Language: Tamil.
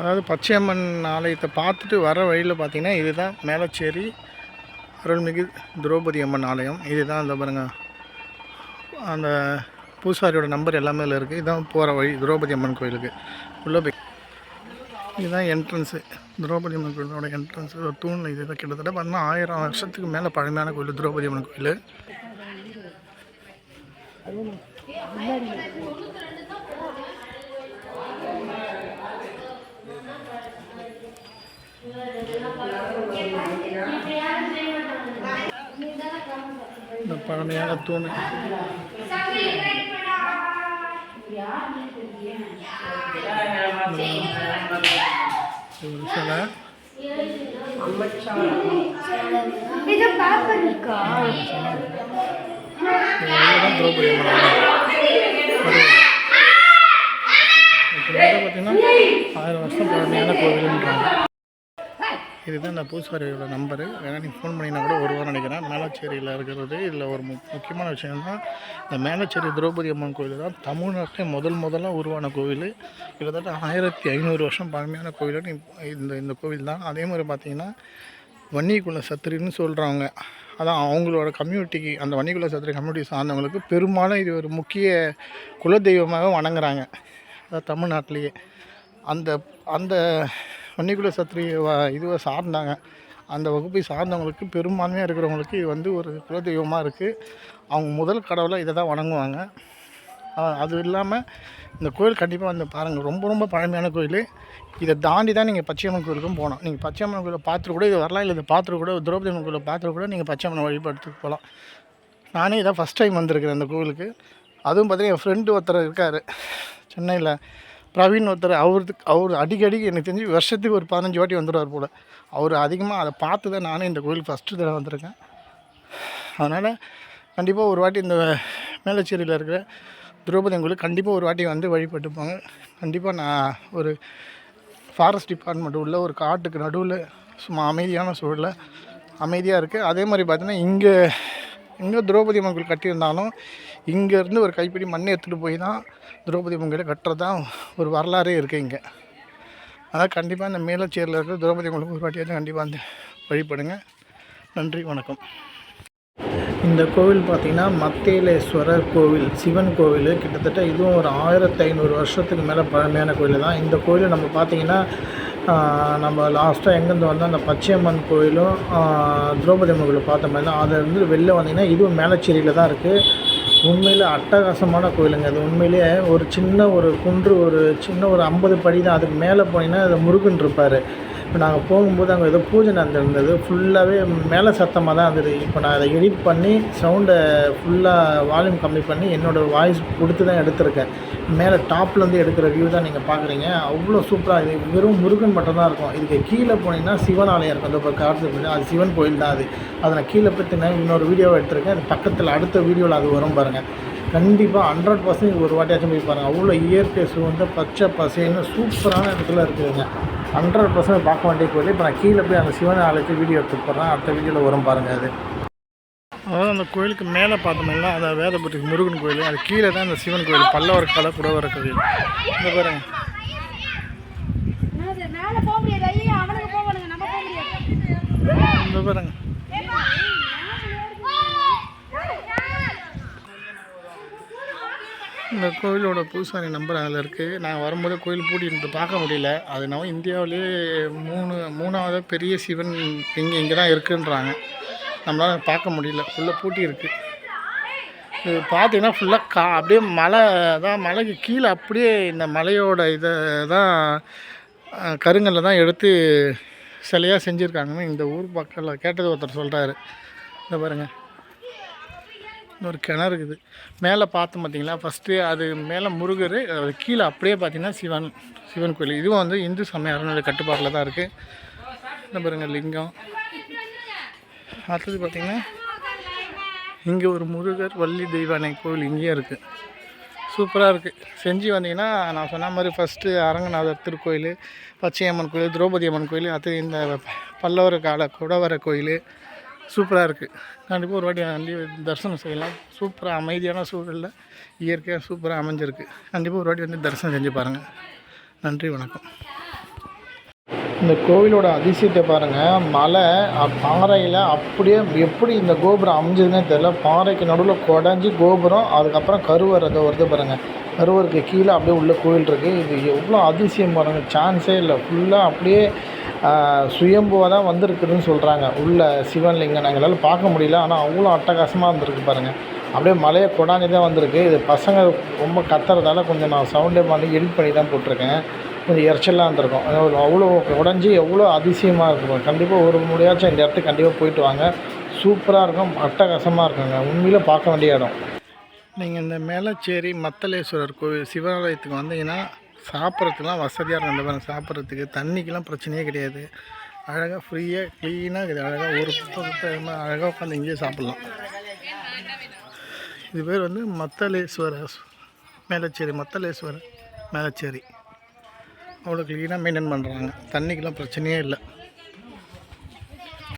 அதாவது பச்சையம்மன் ஆலயத்தை பார்த்துட்டு வர வழியில் பார்த்தீங்கன்னா இதுதான் மேலச்சேரி அருள்மிகு திரௌபதி அம்மன் ஆலயம். இதுதான் அந்த பாருங்க அந்த பூசாரியோட நம்பர் எல்லாமே இதில் இருக்குது இதுதான் போகிற வழி திரௌபதி அம்மன் கோயிலுக்கு. உள்ளே போய் இதுதான் என்ட்ரன்ஸு திரௌபதி அம்மன் கோயிலோட என்ட்ரன்ஸ் ஒரு தூண் இது கிட்டத்தட்ட பார்த்தீங்கன்னா ஆயிரம் வருஷத்துக்கு மேலே பழமையான கோயில் திரௌபதி அம்மன் கோயில். பழமையான தூண் சிலை திரௌபதி பார்த்தீங்கன்னா ஆயிரம் வருஷம் பழமையான கோவில்ன்றாங்க இதுதான் இந்த பூசாரியோட நம்பரு. வேணா நீங்கள் ஃபோன் பண்ணினா கூட ஒரு வாரம் நினைக்கிறேன். மேலச்சேரியில் இருக்கிறது இதில் ஒரு மு முக்கியமான விஷயம் தான் இந்த மேலச்சேரி திரௌபதி அம்மன் கோயில் தான் தமிழ்நாட்டிலே முதல் முதலாக உருவான கோவில் கிட்டத்தட்ட ஆயிரத்தி ஐநூறு வருஷம் பழமையான கோவில் இந்த இந்த கோவில் தான். அதே மாதிரி பார்த்தீங்கன்னா வன்னிக்குள்ள சத்திரின்னு சொல்கிறவங்க அதான் அவங்களோட கம்யூனிட்டிக்கு அந்த வன்னிக்குள்ள சத்திரி கம்யூனிட்டி சார்ந்தவங்களுக்கு பெரும்பாலும் இது ஒரு முக்கிய குலதெய்வமாக வணங்குறாங்க. அதாவது தமிழ்நாட்டிலேயே. அந்த அந்த பன்னிக்குல சத்திரி வ இதுவை சார்ந்தாங்க. அந்த வகுப்பை சார்ந்தவங்களுக்கு பெரும்பான்மையாக இருக்கிறவங்களுக்கு இது வந்து ஒரு குலதெய்வமாக இருக்குது அவங்க முதல் கடவுளை இதை தான் வணங்குவாங்க. அது இல்லாமல் இந்த கோயில் கண்டிப்பாக வந்து பாருங்கள் ரொம்ப ரொம்ப பழமையான கோயில். இதை தாண்டி தான் நீங்கள் பச்சையம்மன் கோயிலுக்கும் போகணும். நீங்கள் பச்சையம்மன் கோயிலை பார்த்துட்டு கூட இது வரலாம் இல்லை இதை பார்த்துட்டு கூட திரௌபதி அம்மன் கோயிலை பார்த்துட்டு கூட நீங்கள் பச்சையம்மனை வழிபடுறதுக்கு போகலாம். நானே இதான் ஃபஸ்ட் டைம் வந்திருக்கிறேன் இந்த கோவிலுக்கு அதுவும் பார்த்தீங்கன்னா என் ஃப்ரெண்டு ஒருத்தர் இருக்கார். சென்னையில் பிரவீன் ஒருத்தர் அவருக்கு அவர் அடிக்கடி எனக்கு தெரிஞ்சு வருஷத்துக்கு ஒரு பதினஞ்சு வாட்டி வந்துடுவார் போல். அவர் அதிகமாக அதை பார்த்து தான் நானே இந்த கோயிலுக்கு ஃபஸ்ட்டு தடவை வந்திருக்கேன். அதனால் கண்டிப்பாக ஒரு வாட்டி இந்த மேலச்சேரியில் இருக்கிற திரௌபதி கோயில் கண்டிப்பாக ஒரு வாட்டி வந்து வழிபட்டு போங்க. கண்டிப்பாக நான் ஒரு ஃபாரஸ்ட் டிபார்ட்மெண்ட் உள்ள ஒரு காட்டுக்கு நடுவில் சும்மா அமைதியான சூழலில் அமைதியாக இருக்குது அதே மாதிரி பார்த்தீங்கன்னா இங்கே எங்கே திரௌபதி அம்மன் கோயில் கட்டியிருந்தாலும் இங்கேருந்து ஒரு கைப்பிடி மண்ணை எடுத்துகிட்டு போய் தான் திரௌபதி அம்மன் கோயிலை கட்டுறதான் ஒரு வரலாறே இருக்குது இங்கே. அதான் கண்டிப்பாக இந்த மேலச்சேரியில் இருக்கிற திரௌபதி அம்மனுக்கு ஒரு வாட்டியாவது கண்டிப்பாக வந்து வழிபடுங்க. நன்றி வணக்கம். இந்த கோவில் பார்த்திங்கன்னா மத்தேலேஸ்வரர் கோவில் சிவன் கோவில். கிட்டத்தட்ட இதுவும் ஒரு ஆயிரத்தி ஐநூறு வருஷத்துக்கு மேலே பழமையான கோயில் தான் இந்த கோயில் நம்ம பார்த்திங்கன்னா நம்ம லாஸ்ட்டாக எங்கேருந்து வந்தோம்? அந்த பச்சையம்மன் கோயிலும் திரௌபதி அம்மன் கோயிலும் பார்த்த மாதிரி தான். அதிலிருந்து வெளில வந்தீங்கன்னா இதுவும் மேலச்சேரியில் தான் இருக்குது உண்மையில் அட்டகாசமான கோயிலுங்க அது. உண்மையிலேயே ஒரு சின்ன ஒரு குன்று ஒரு சின்ன ஒரு ஐம்பது படி தான். அதுக்கு மேலே போனீங்கன்னா அது முருகன் இருப்பார். இப்போ நாங்கள் போகும்போது அங்கே ஏதோ பூஜை நடந்திருந்தது. ஃபுல்லாகவே மேலே சத்தமாக தான் இருந்தது. இப்போ நான் அதை எடிட் பண்ணி சவுண்டை ஃபுல்லாக வால்யூம் கம்மி பண்ணி என்னோடய வாய்ஸ் கொடுத்து தான் எடுத்திருக்கேன். மேலே டாப்லேருந்து எடுக்கிற வியூ தான் நீங்கள் பார்க்குறீங்க. அவ்வளோ சூப்பராக இது வெறும் முருகன் மட்டும் தான் இருக்கும். இதுக்கு கீழே போனீங்கன்னா சிவன் ஆலயம் இருக்கும் அந்த இப்போ காட்டு அது சிவன் கோயில் தான் அது. அதை நான் கீழே பற்றின இன்னொரு வீடியோவை எடுத்திருக்கேன். அது பக்கத்தில் அடுத்த வீடியோவில் அது வரும் பாருங்கள் கண்டிப்பாக ஹண்ட்ரட் பர்சன்ட் ஒரு வாட்டியாச்சும் போய் பாருங்கள் அவ்வளோ இயற்கை சூழ்ந்த பச்சை பசேன்னு சூப்பரான இடத்துல இருக்குதுங்க. ஹண்ட்ரட் பர்சன்ட் பார்க்க வேண்டிய கோயில். இப்போ நான் கீழே போய் அந்த சிவன் ஆலயத்தை வீடியோ எடுத்து போடுறேன் அடுத்த வீடியோவில் வரும் பாருங்கள் அது. அதாவது அந்த கோயிலுக்கு மேலே பார்த்தோம்னா அந்த வேதபுரி முருகன் கோயில் அது கீழே தான் அந்த சிவன் கோயில் பல்லவர் கலை குடவர கோயில் இந்த பாருங்க. மேல போக இந்த கோயிலோட பூசாரி நம்பர் அதில் இருக்குது நான் வரும்போது கோயில் பூட்டி இருந்து பார்க்க முடியல. அது நம்ம இந்தியாவிலே மூணு மூணாவது பெரிய சிவன் இங்கே இங்கே தான் இருக்குன்றாங்க. நம்மளால் பார்க்க முடியல. ஃபுல்லாக பூட்டி இருக்குது இது பார்த்தீங்கன்னா ஃபுல்லாக கா அப்படியே மலை தான் மலைக்கு கீழே அப்படியே இந்த மலையோட இதை தான் கருங்கல்ல தான் எடுத்து சிலையாக செஞ்சுருக்காங்கன்னு இந்த ஊர் பக்கத்தில் கேட்டது ஒருத்தர் சொல்கிறாரு இந்த பாருங்க இன்னொரு கிணறு இருக்குது. மேலே பார்த்தோம் பார்த்தீங்களா ஃபஸ்ட்டு அது மேலே முருகர் அது கீழே அப்படியே பார்த்தீங்கன்னா சிவன் சிவன் கோயில். இதுவும் வந்து இந்து சமய அறநிலை கட்டுப்பாட்டில் தான் இருக்குது இந்த பாருங்க லிங்கம். அடுத்தது பார்த்திங்கன்னா இங்கே ஒரு முருகர் வள்ளி தெய்வானை கோவில் இங்கேயும் இருக்குது சூப்பராக இருக்குது செஞ்சு வந்தீங்கன்னா நான் சொன்ன மாதிரி ஃபஸ்ட்டு அரங்கநாதர் திருக்கோயில் பச்சையம்மன் கோயில் திரௌபதி அம்மன் கோயில் அடுத்து இந்த பல்லவர் கால குடவர கோயில் சூப்பராக இருக்குது கண்டிப்பாக ஒரு வாட்டி வண்டி தரிசனம் செய்யலாம். சூப்பராக அமைதியான சூழலில் இயற்கையாக சூப்பராக அமைஞ்சிருக்கு. கண்டிப்பாக ஒரு வாட்டி வந்து தரிசனம் செஞ்சு பாருங்கள் நன்றி வணக்கம். இந்த கோவிலோட அதிசயத்தை பாருங்கள் மலை பாறையில் அப்படியே எப்படி இந்த கோபுரம் அமைஞ்சதுன்னே தெரியல. பாறைக்கு நடுவில் குடஞ்சி கோபுரம் அதுக்கப்புறம் கருவர் அதை வருது பாருங்கள் கருவருக்கு கீழே அப்படியே உள்ள கோவில் இருக்குது இது எவ்வளோ அதிசயம் பாருங்கள் சான்ஸே இல்லை. ஃபுல்லாக அப்படியே சுயம்புவாக தான் வந்திருக்குதுன்னு சொல்கிறாங்க உள்ள சிவன்லிங்கம் எங்களால் பார்க்க முடியல. ஆனால் அவ்வளோ அட்டகாசமாக இருந்திருக்கு பாருங்கள் அப்படியே மலையை கொடாஞ்சி தான் வந்திருக்கு. இது பசங்க ரொம்ப கத்துறதால கொஞ்சம் நான் சவுண்டே பண்ணி எடிட் பண்ணி தான் போட்டிருக்கேன். கொஞ்சம் எரிச்சலாக இருந்திருக்கும் அவ்வளோ உடஞ்சி எவ்வளோ அதிசயமாக இருக்கும். கண்டிப்பாக ஒரு முடியாச்சும் இந்த இடத்துக்கு கண்டிப்பாக போயிட்டு வாங்க. சூப்பராக இருக்கும். அட்டகாசமாக இருக்குங்க. உண்மையில பார்க்க வேண்டிய இடம். நீங்கள் இந்த மேலச்சேரி மத்தலேஸ்வரர் கோவில் சிவாலயத்துக்கு வந்தீங்கன்னா சாப்பிட்றதுக்குலாம் வசதியாக இருக்கும். அந்த மாதிரி சாப்பிட்றதுக்கு தண்ணிக்கெலாம் பிரச்சனையே கிடையாது. அழகாக ஃப்ரீயாக க்ளீனாக இருக்குது. அழகாக ஒரு புத்தகத்தை அழகாக உட்காந்து இங்கேயே சாப்பிட்லாம். இது பேர் வந்து மத்தலேஸ்வரர் மேலச்சேரி மத்தலேஸ்வரர் மேலச்சேரி. அவ்வளோ க்ளீனாக மெயின்டைன் பண்ணுறாங்க தண்ணிக்கெலாம் பிரச்சனையே இல்லை.